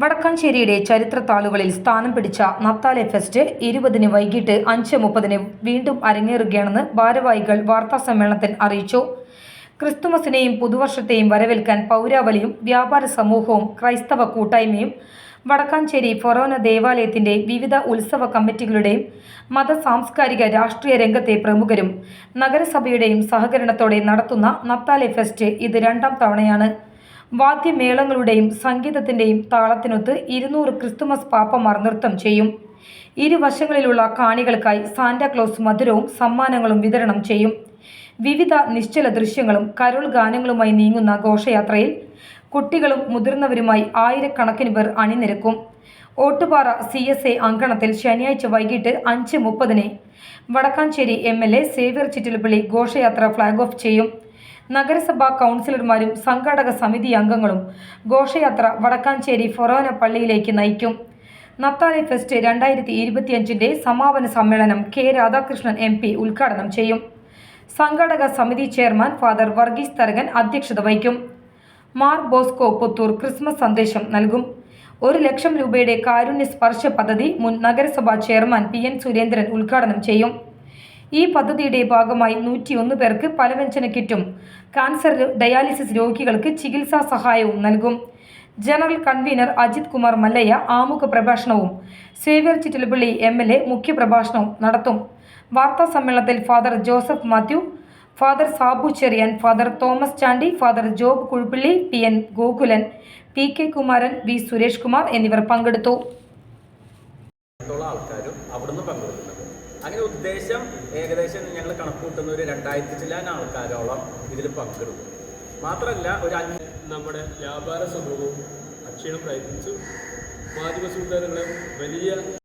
വടക്കാഞ്ചേരിയുടെ ചരിത്ര താളുകളിൽ സ്ഥാനം പിടിച്ച നത്താലെ ഫെസ്റ്റ് ഇരുപതിന് വൈകിട്ട് അഞ്ച് മുപ്പതിന് വീണ്ടും അരങ്ങേറുകയാണെന്ന് ഭാരവാഹികൾ വാർത്താസമ്മേളനത്തിൽ അറിയിച്ചു. ക്രിസ്തുമസിനെയും പുതുവർഷത്തെയും വരവേൽക്കാൻ പൗരാവലിയും വ്യാപാര സമൂഹവും ക്രൈസ്തവ കൂട്ടായ്മയും വടക്കാഞ്ചേരി ഫൊറോന ദേവാലയത്തിന്റെ വിവിധ ഉത്സവ കമ്മിറ്റികളുടെയും മത സാംസ്കാരിക രാഷ്ട്രീയ രംഗത്തെ പ്രമുഖരും നഗരസഭയുടെയും സഹകരണത്തോടെ നടത്തുന്ന നത്താലെ ഫെസ്റ്റ് ഇത് രണ്ടാം തവണയാണ്. വാദ്യമേളങ്ങളുടെയും സംഗീതത്തിന്റെയും താളത്തിനൊത്ത് ഇരുന്നൂറ് ക്രിസ്തുമസ് പാപ്പമാർ നൃത്തം ചെയ്യും. ഇരുവശങ്ങളിലുള്ള കാണികൾക്കായി സാന്റാക്ലോസ് മധുരവും സമ്മാനങ്ങളും വിതരണം ചെയ്യും. വിവിധ നിശ്ചല ദൃശ്യങ്ങളും കരോൾ ഗാനങ്ങളുമായി നീങ്ങുന്ന ഘോഷയാത്രയിൽ കുട്ടികളും മുതിർന്നവരുമായി ആയിരക്കണക്കിന് പേർ അണിനിരക്കും. ഓട്ടുപാറ സി എസ് എ അങ്കണത്തിൽ ശനിയാഴ്ച വൈകിട്ട് അഞ്ച് മുപ്പതിന് Vadakkanchery M L A Xavier Chittilappally ഘോഷയാത്ര ഫ്ളാഗ് ഓഫ് ചെയ്യും. നഗരസഭാ കൗൺസിലർമാരും സംഘാടക സമിതി അംഗങ്ങളും ഘോഷയാത്ര വടക്കാഞ്ചേരി ഫൊറോന പള്ളിയിലേക്ക് നയിക്കും. നത്താലി ഫെസ്റ്റ് രണ്ടായിരത്തി ഇരുപത്തിയഞ്ചിന്റെ സമാപന സമ്മേളനം കെ രാധാകൃഷ്ണൻ എം പി ഉദ്ഘാടനം ചെയ്യും. സംഘാടക സമിതി ചെയർമാൻ ഫാദർ വർഗീസ് തരകൻ അധ്യക്ഷത വഹിക്കും. മാർ ബോസ്കോ പുത്തൂർ ക്രിസ്മസ് സന്ദേശം നൽകും. ഒരു ലക്ഷം രൂപയുടെ കാരുണ്യ സ്പർശ പദ്ധതി മുൻ നഗരസഭാ ചെയർമാൻ പി എൻ സുരേന്ദ്രൻ ഉദ്ഘാടനം ചെയ്യും. ഈ പദ്ധതിയുടെ ഭാഗമായി നൂറ്റിയൊന്ന് പേർക്ക് പലവ്യഞ്ജന കിറ്റും കാൻസർ ഡയാലിസിസ് രോഗികൾക്ക് ചികിത്സാ സഹായവും നൽകും. ജനറൽ കൺവീനർ അജിത് കുമാർ മല്ലയ്യ ആമുഖ പ്രഭാഷണവും. Xavier Chittilappally M L A മുഖ്യപ്രഭാഷണവും നടത്തും. വാർത്താ സമ്മേളനത്തിൽ father Joseph Mathew father Sabu Cherian father Thomas Chandy father Job Kuzhappally P N Gokulan P K Kumaran V Suresh Kumar എന്നിവർ പങ്കെടുത്തു. അങ്ങനെ ഉദ്ദേശം ഏകദേശം ഞങ്ങൾ കണക്കൂട്ടുന്ന ഒരു രണ്ടായിരത്തി ചില്ലാൻ ആൾക്കാരോളം ഇതിൽ പങ്കെടുക്കും മാത്രമല്ല ഒരു അഞ്ച് നമ്മുടെ വ്യാപാര സമൂഹവും അക്ഷീണം പ്രയത്നിച്ചു. മാധ്യമ സുഹൃത്തുക്കളെ വലിയ